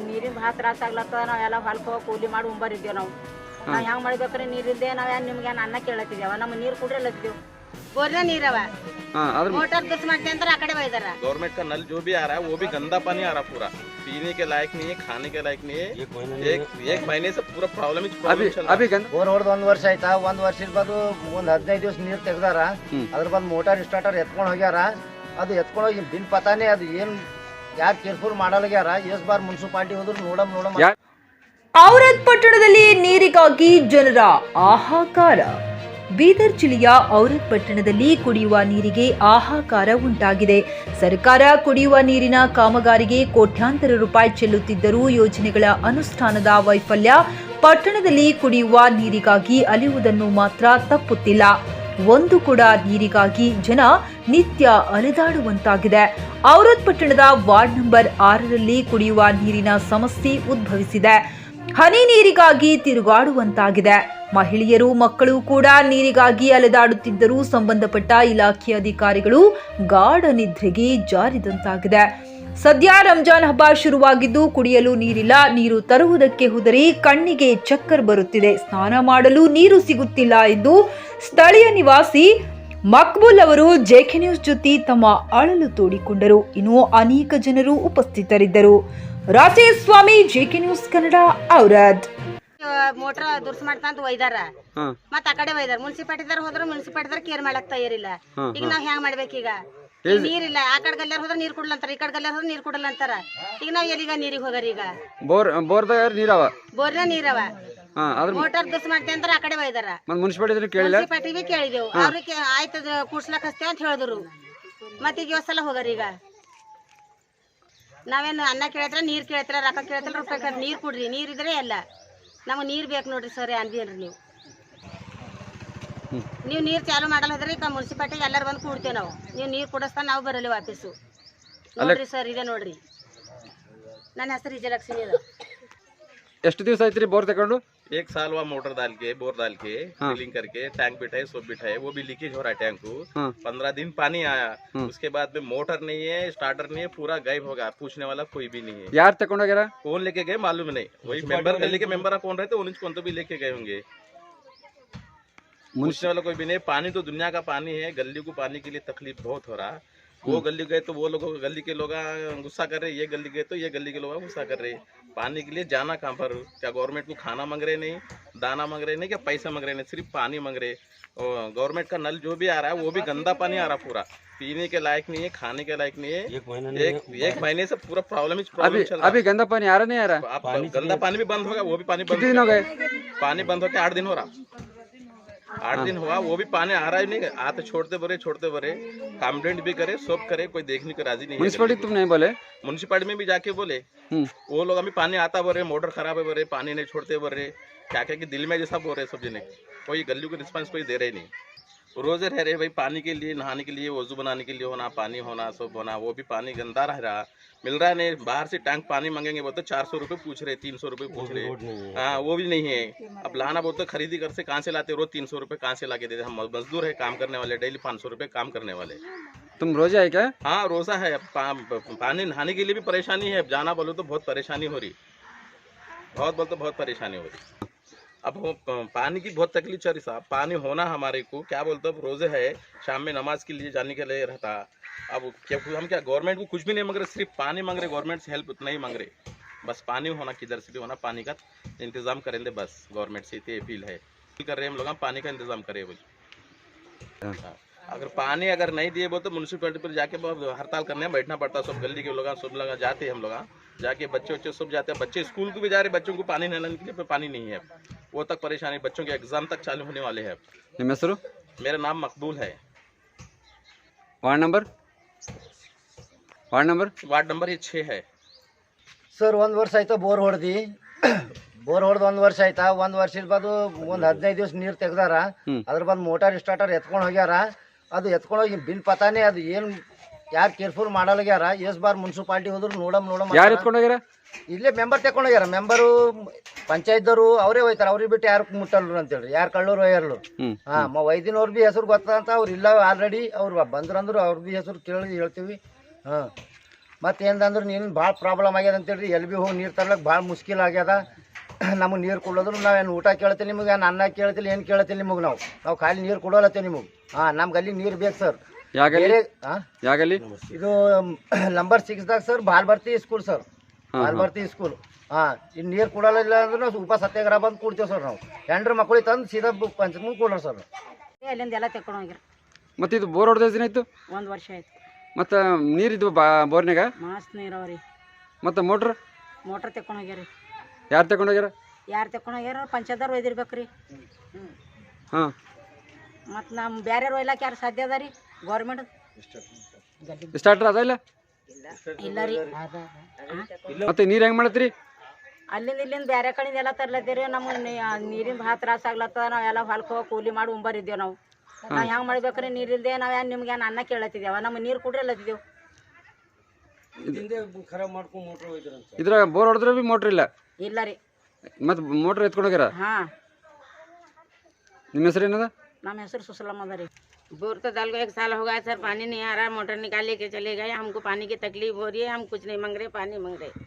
ನೀರಿನ ಭಾಳ ತ್ರಾಸ ಆಗ್ಲತ್ತದ ನಾವೆಲ್ಲ ಹೊಲಕ್ಕೆ ಹೋಗಿ ಕೂಲಿ ಮಾಡಿ ಉಂಬರಿದ್ದೇವೆ ನಾವು ನಾವು ಹೆಂಗ್ ಮಾಡ್ಬೇಕ್ರಿ ನೀರಿಲ್ದೆ ನಾವ್ ಏನ್ ನಿಮ್ಗೆ ಏನ್ ಅನ್ನ ಕೇಳತ್ತಿದ್ದೇವ ನಮ್ಮ ನೀರು ಕುಡ್ರಲ್ಲತ್ತಿದ್ದೇವೆ ಬೋರ್ನ ನೀರವ ಹಾ ಅದ್ರ ಮೋಟಾರ್ ಬಸ್ ಮಾಡ್ತೆ ಅಂತ ಆ ಕಡೆ ಒಯ್ದಾರ गवर्नमेंट का नल जो भी आ रहा है वो भी गंदा पानी आ रहा है पूरा पीने के लायक नहीं है खाने के लायक नहीं है एक एक महीने से पूरा प्रॉब्लम ही ಅಭಿ प्रॉब्लम चल रहा है ಅಭಿ ಗಂಧ ಬೋರ್ ಹೊಡೆದು ಒಂದ್ ವರ್ಷ ಆಯ್ತಾ ಒಂದ್ ವರ್ಷದ ಬಾದು ಒಂದ್ ಹದಿನೈದು ದಿವಸ ನೀರ್ ತೆಗ್ದಾರ ಹ್ಮ್. ಅದ್ರ ಬಂದ್ ಮೋಟಾರ್ ಸ್ಟಾರ್ಟರ್ ಎತ್ಕೊಂಡ್ ಹೋಗ್ಯಾರ ಅದು ಎತ್ಕೊಂಡ್ ಹೋಗಿ ಬಿನ್ ಪತಾನೆ ಅದು ಏನ್ ಯಾಕೆ ಕೇರ್ಫುಲ್ ಮಾಡಲ್ಗ್ಯಾರ? ಎಸ್ ಬಾರ್ ಮುನ್ಸಿಪಾಲ್ಟಿ ಹೋದ್ರು ನೋಡಮ್ ನೋಡಮ್ ಔರದ್ ಪಟ್ಟಣದಲ್ಲಿ ನೀರಿಗಾಗಿ ಜನರ ಆಹಾಕಾರ. ಬೀದರ್ ಜಿಲ್ಲೆಯ ಔರತ್ ಪಟ್ಟಣದಲ್ಲಿ ಕುಡಿಯುವ ನೀರಿಗೆ ಆಹಾಕಾರ ಉಂಟಾಗಿದೆ. ಸರ್ಕಾರ ಕುಡಿಯುವ ನೀರಿನ ಕಾಮಗಾರಿಗೆ ಕೋಟ್ಯಾಂತರ ರೂಪಾಯಿ ಚೆಲ್ಲುತ್ತಿದ್ದರೂ ಯೋಜನೆಗಳ ಅನುಷ್ಠಾನದ ವೈಫಲ್ಯ ಪಟ್ಟಣದಲ್ಲಿ ಕುಡಿಯುವ ನೀರಿಗಾಗಿ ಅಲಿಯುವುದನ್ನು ಮಾತ್ರ ತಪ್ಪುತ್ತಿಲ್ಲ. ಒಂದು ಕೂಡ ನೀರಿಗಾಗಿ ಜನ ನಿತ್ಯ ಅಲೆದಾಡುವಂತಾಗಿದೆ. ಔರತ್ ಪಟ್ಟಣದ ವಾರ್ಡ್ ನಂಬರ್ ಆರರಲ್ಲಿ ಕುಡಿಯುವ ನೀರಿನ ಸಮಸ್ಯೆ ಉದ್ಭವಿಸಿದೆ. ಹನಿ ನೀರಿಗಾಗಿ ತಿರುಗಾಡುವಂತಾಗಿದೆ. ಮಹಿಳೆಯರು, ಮಕ್ಕಳು ಕೂಡ ನೀರಿಗಾಗಿ ಅಲೆದಾಡುತ್ತಿದ್ದರೂ ಸಂಬಂಧಪಟ್ಟ ಇಲಾಖೆ ಅಧಿಕಾರಿಗಳು ಗಾಢ ನಿದ್ರೆಗೆ ಜಾರಿದಂತಾಗಿದೆ. ಸದ್ಯ ರಂಜಾನ್ ಹಬ್ಬ ಶುರುವಾಗಿದ್ದು ಕುಡಿಯಲು ನೀರಿಲ್ಲ ನೀರು ತರುವುದಕ್ಕೆ ಹುದರಿ ಕಣ್ಣಿಗೆ ಚಕ್ಕರ್ ಬರುತ್ತಿದೆ. ಸ್ನಾನ ಮಾಡಲು ನೀರು ಸಿಗುತ್ತಿಲ್ಲ ಎಂದು ಸ್ಥಳೀಯ ನಿವಾಸಿ ಮಕ್ಬುಲ್ ಅವರು ಜೆಕೆ ನ್ಯೂಸ್ ಜೊತೆ ತಮ್ಮ ಅಳಲು ತೋಡಿಕೊಂಡರು. ಇನ್ನು ಅನೇಕ ಜನರು ಉಪಸ್ಥಿತರಿದ್ದರು. Rajesh Swamy JK news Kannada Aurad. Motor ದುರ್ಸ್ ಮಾಡ್ತಾ ಅಂತ ಒಯ್ದಾರ. ಮತ್ತ ಆ ಕಡೆ ಒಯ್ದಾರ. ಮುನ್ಸಿಪಾಲ್ಟಿದಾರ ಹೋದ್ರ ಮುನ್ಸಿಪಾಲ್ಟಿದಾರ ಕೇರ್ ಮಾಡಕ್ ತಯಾರಿಲ್ಲ. ಈಗ ನಾವ್ ಹೆಂಗ್ ಮಾಡ್ಬೇಕೀಗ? ಈಗ ನೀರಿಲ್ಲ ಆ ಕಡೆ ಗಲ್ಲಾರ ಹೋದ್ರ ನೀರ್ ಕೊಡಲ್ಲ ಈ ಕಡೆ ಗಲ್ಲಾರ ಹೋದ್ರೆ ನೀರ್ ಕೊಡಲ್ಲ ಅಂತಾರ ಈಗ ನಾವ್ ಎಲ್ಲಿಗ ನೀರಿಗೆ ಹೋಗರ ಈಗ? ಬೋರ್ ಬೋರ್ದಾಗ ನೀರವ? ಬೋರ್ನ ನೀರವ? ಹಾ ಅದ್ರ ಮೋಟಾರ್ ದಸ್ ಮಾಡ್ತೇವೆ ಅಂದ್ರೆ ಆ ಕಡೆ ಒಯ್ದಾರ. ಮತ್ತೆ ಮುನ್ಸಿಪಾಲಿಟಿ ಕೇಳಿಲ್ಲ? ಮುನ್ಸಿಪಾಲ್ಟಿಗೆ ಕೇಳಿದೆವು. ಅವ್ರಿಗೆ ಆಯ್ತದ ಕೂಡ್ಸ್ಲಕ್ ಹಚ್ತೇವೆ ಅಂತ ಹೇಳಿದ್ರು. ಮತ್ತೆ ಈಗ ಸಲ ಹೋಗರ ಈಗ? ನಾವೇನು ಅನ್ನ ಕೇಳತ್ರ ನೀರ್ ಕೇಳತ್ರ ರೊಕ್ಕ ಕೇಳತ್ರ ರೂಪಾಯಿ ನೀರು ಕೊಡ್ರಿ. ನೀರ್ ಇದ್ರೆ ಎಲ್ಲ. ನಮಗೆ ನೀರ್ ಬೇಕು ನೋಡ್ರಿ ಸರ್ ಅಂದಿಲ್ರಿ ನೀವು. ನೀವು ನೀರ್ ಚಾಲು ಮಾಡಲ್ಲ ಹೋದ್ರಿ ಈಗ ಮುನ್ಸಿಪಾಲ್ಟಿಗೆ ಎಲ್ಲರೂ ಬಂದು ಕೂಡ್ತೇವೆ ನಾವು ನೀವು ನೀರ್ ಕೊಡಿಸ್ತಾ ನಾವು ಬರಲಿ ವಾಪಸ್ಸು ನೋಡ್ರಿ ಸರ್ ಇದೆ ನೋಡ್ರಿ ನನ್ನ ಹೆಸರು ವಿಜಯಲಕ್ಷ್ಮಿ ಅದ ಎಷ್ಟು ದಿವಸ ಆಯ್ತ್ರಿ ಬೋರ್ ತಗೊಂಡು एक साल हुआ मोटर डाल के बोर डाल के हाँ। फिलिंग करके टैंक बिठाए सब बिठाए वो भी लीकेज हो रहा है टैंक को हाँ। पंद्रह दिन पानी आया हम्म। उसके बाद में मोटर नहीं है स्टार्टर नहीं है पूरा गायब हो गया पूछने वाला कोई भी नहीं है ಯಾರು ತಗೊಂಡೋಗ್ಯಾರ कौन लेके गए मालूम नहीं वही मेंबर गली के मेंबर कौन रहते उन्हीं कौन तो भी लेके गए होंगे पूछने वाला कोई भी नहीं पानी तो दुनिया का पानी है गली को पानी के लिए तकलीफ़ बहुत हो रहा। वो गली गए तो वो लोग गली के लोग गुस्सा कर रहे ये गली गए तो ये गली के लोग गुस्सा कर रहे। पानी के लिए जाना कहाँ पर? क्या गवर्नमेंट को खाना मांग रहे नहीं दाना मांग रहे नहीं क्या पैसा मांग रहे नहीं सिर्फ़ पानी मांग रहे? और गवर्नमेंट का नल जो भी आ रहा है वो भी गंदा पानी आ रहा पूरा। पीने के लायक नहीं है खाने के लायक नहीं है। एक एक महीने से पूरा प्रॉब्लम ही अभी प्रॉब्लम चल रहा अभी गंदा पानी आ रहा नहीं आ रहा? है आप गंदा पानी भी बंद होगा वो भी पानी बंद दिन हो गए? पानी बंद होके आठ दिन हो रहा। आठ दिन हुआ वो भी पानी आ रहा ही नहीं आते छोड़ते बरे छोड़ते बरे। कंप्लेंट भी करे सब करे कोई देखने को राज़ी नहीं म्यूनसिपाली म्यूनसिपालिटी तुम नहीं बोले? म्यूनसिपालिटी में भी जाके बोले। हम्म। वो लोग अभी पानी आता बरे मोटर खराब है बरे पानी नहीं छोड़ते बरे। क्या क्या कि दिल में जैसा बोल रहे सब जने। कोई गली को रिस्पॉन्स कोई दे रहे नहीं। रोज रह रहे भाई पानी के लिए नहाने के लिए वज़ू बनाने के लिए होना पानी होना सब होना वो भी पानी गंदा रह रहा। मिल रहा है नहीं बाहर से टैंक पानी मांगेंगे वो तो चार सौ रुपये पूछ रहे तीन सौ रुपये पूछ रहे। हाँ। वो भी नहीं है। अब लाना बोलते खरीदी कर से कहाँ से लाते रोज तीन सौ रुपये कहाँ से ला के देते हम मजदूर है काम करने वाले डेली पाँच सौ रुपये काम करने वाले। तुम रोजा है क्या? हाँ रोजा है। पा, पानी नहाने के लिए भी परेशानी है। जाना बोलो तो बहुत परेशानी हो रही। बहुत बोलते बहुत परेशानी हो रही। अब पानी की बहुत तकलीफ़ चल रही साहब। पानी होना हमारे को क्या बोलते अब रोज़े है शाम में नमाज़ के लिए जाने के लिए रहता। अब क्या हम क्या गवर्नमेंट को कुछ भी नहीं मांग रहे सिर्फ़ पानी मांग रहे गवर्नमेंट से हेल्प उतना ही मांग रहे। बस पानी होना किधर से भी होना पानी का इंतज़ाम करें दे बस। गवर्नमेंट से इतनी अपील है। कर रहे हम लोग पानी का इंतज़ाम करें बोले हाँ। अगर पानी अगर नहीं दिए वो तो म्यूनसिपलिटी पर जाके बहुत हड़ताल करने बैठना पड़ता सब गली के लोग सब लोग जाते हैं हम लोग जाके बच्चे बच्चे सब जाते हैं बच्चे स्कूल को भी जा रहे बच्चों को पानी नहीं लाने के लिए पर पानी नहीं है वो तक परेशानी बच्चों के एग्जाम तक चालू होने वाले हैं ನಿಮ್ಮ ಹೆಸರು मेरा नाम मकबूल है ward number ward number ward number ये छः है ಸರ್ ಒಂದ್ ವರ್ಷ ಆಯ್ತಾ ಬೋರ್ ಹೊಡೆದಿ ಬೋರ್ ಹೊಡೆದ್ ಒಂದ್ ವರ್ಷ ಆಯ್ತಾ ಒಂದ್ ವರ್ಷದ ಬಾದು ಒಂದ್ ಹದಿನೈದು ದಿವಸ ನೀರ್ ತೆಗ್ದಾರ ಹ್ಮ್. ಅದ್ರ ಬಂದ್ ಮೋಟಾರ್ ಸ್ಟಾರ್ಟರ್ ಎತ್ಕೊಂಡ್ ಹೋಗ್ಯಾರ ಅದು ಎತ್ಕೊಂಡೋಗಿ ಬಿನ್ ಪತಾನೆ ಅದು ಏನ್ ಯಾರು ಕೇರ್ಫುಲ್ ಮಾಡಲ್ಗ್ಯಾರ ಎಸ್ ಬಾರ್ ಮುನ್ಸಿಪಾಲ್ಟಿ ಹೋದ್ರು ನೋಡಮ್ ನೋಡಮ್ ಯಾರು. ಎತ್ಕೊಂಡೋಗ್ಯಾರ? ಇಲ್ಲೇ ಮೆಂಬರ್ ತಕೊಂಡೋಗ್ಯಾರ ಮೆಂಬರು ಪಂಚಾಯತ್ದವರು ಅವರೇ ಹೋಯ್ತಾರ. ಅವ್ರಿಗೆ ಬಿಟ್ಟು ಯಾರು ಮುಟ್ಟಲ್ರು ಅಂತೇಳಿ ಯಾರು ಕಳ್ಳರು ಒಯ್ಯರ್ಲು ಹಾ ಮ ವೈದಿನವ್ರ ಬಿ ಹೆಸರು ಗೊತ್ತಂತ ಅವ್ರು ಇಲ್ಲ ಆಲ್ರೆಡಿ ಅವ್ರು ಬಂದ್ರಂದ್ರು ಅವ್ರ ಬಿ ಹೆಸರು ಕೇಳಿ ಹೇಳ್ತೀವಿ. ಹಾ. ಮತ್ತೇನಂದ್ರೆ ನೀನು ಭಾಳ ಪ್ರಾಬ್ಲಮ್ ಆಗ್ಯದ ಅಂತೇಳಿ ಎಲ್ಲಿ ಬಿ ಹೋಗಿ ನೀರು ತರ್ಲಕ್ಕೆ ಭಾಳ ಮುಷ್ಕಿಲ್ ಆಗ್ಯದ. ನಮಗೆ ನೀರು ಕೊಡೋದ್ರು ನಾವೇನು ಊಟ ಕೇಳ್ತೀವಿ ನಿಮಗೆ ಏನು ಅನ್ನ ಕೇಳ್ತಿಲ್ಲ ಏನು ಕೇಳ್ತಿಲ್ಲ ನಿಮಗೆ ನಾವು. ನಾವು ಖಾಲಿ ನೀರು ಕೊಡೋಲತ್ತೇವೆ ನಿಮಗೆ. ಹಾಂ ನಮ್ಗೆ ಅಲ್ಲಿ ನೀರು ಬೇಕು ಸರ್. ಯಾಗಲಿ ಬೇರೆ ಹಾಂ ಯಾಗಲ್ಲಿ ಇದು ನಂಬರ್ ಸಿಕ್ಸ್ದಾಗ ಸರ್ ಬಾಲ್ಭರ್ತಿ ಸ್ಕೂಲ್ ಸರ್. ಹಾಂ, ಬಾಲ್ಭರ್ತಿ ಸ್ಕೂಲ್. ಹಾಂ ಇನ್ನು ನೀರು ಕೊಡೋಲ್ಲ ಅಂದ್ರೆ ನಾವು ಉಪ ಸತ್ಯಾಗ್ರಹ ಬಂದು ಕೊಡ್ತೇವೆ ಸರ್ ನಾವು. ಹೆಂಡ್ರ ಮಕ್ಕಳಿಗೆ ತಂದು ಸೀದಾ ಪಂಚಮಿ ಕೊಡೋರು ಸರ್. ಅಲ್ಲಿಂದ ಎಲ್ಲ ತೆಕ್ಕೊಂಡು ಹೋಗಿರ. ಮತ್ತೆ ಇದು ಬೋರ್ ಹೊಡೆದ ದಿನ ಇತ್ತು ಒಂದು ವರ್ಷ ಆಯ್ತು. ಮತ್ತೆ ನೀರಿದ್ದು ಬಾ ಬೋರ್ನಾಗ ಮಾಸ್ ನೀರಾವರಿ ಮತ್ತೆ ಮೋಟ್ರ್? ಮೋಟ್ರ್ ತೆಕ್ಕೊಂಡು ಹೋಗ್ಯಾರಿ. ಯಾರು ತಗೊಂಡೋಗ್ಯಾರ ಯಾರು ತಕೊಂಡೋಗ್ಯಾರ ಹೋಗ್ಯಾರ? ಪಂಚಾಯತ್ದವ್ರು ಒಯ್ದಿರ್ಬೇಕ್ರಿ ಹಾಂ. ಮತ್ತು ನಮ್ಮ ಬೇರೆ ಒಯ್ಲಾಕ ಯಾರು ಸಾಧ್ಯ ಅದ ರೀ? ಗೌರ್ಮೆಂಟ್. ಸ್ಟಾರ್ಟ್ರ್ ಅದ ಇಲ್ಲ? ಇಲ್ಲ ರೀ. ಮತ್ತೆ ನೀರು ಹೆಂಗೆ ಮಾಡತ್ತೀರಿ ಅಲ್ಲಿಂದ ಇಲ್ಲಿಂದ ಬೇರೆ ಕಡೆಯಿಂದ ಎಲ್ಲ ತರ್ಲತ್ತೀರಿ ನಮಗೆ ನೀರಿನ ಭಾಳ ತ್ರಾಸ ಆಗ್ಲತ್ತದ. ನಾವೆಲ್ಲ ಹೊಲಕ್ಕೆ ಹೋಗಿ ಕೂಲಿ ಮಾಡಿ ಉಂಬರಿದ್ದೇವೆ ನಾವು. ನಾವು ಹೆಂಗೆ ಮಾಡ್ಬೇಕ್ರಿ? ನೀರಿಲ್ದೆ ನಾವು ಏನು ನಿಮ್ಗೆ ಏನು ಅನ್ನ ಕೇಳತ್ತಿದ್ದೇವ. ನಮ್ಮ ನೀರು ಕುಡ್ರಿ ಅಲ್ಲತ್ತಿದ್ದೇವೆ. ಇದ್ರಾಗ ಬೋರ್ ಹೊಡೆದ್ರೆ ಭೀ ಮೋಟ್ರ್ ಇಲ್ಲ. ಇಲ್ಲ ರೀ ಮತ್ತು ಮೋಟ್ರ್ ಎತ್ಕೊಂಡೋಗ್ಯಾರ ಹಾಂ ನಿಮ್ಮ ಹೆಸರು ಏನದ ನಮ್ಮ ಹೆಸರು ಸುಸಲಮ್ಮ ಅದ ರೀ बोर तो डाल को एक साल हो गया सर पानी नहीं आ रहा मोटर निकाले के चले गए हमको पानी की तकलीफ हो रही है हम कुछ नहीं मांग रहे पानी मांग रहे ಟಿವಿಎಸ್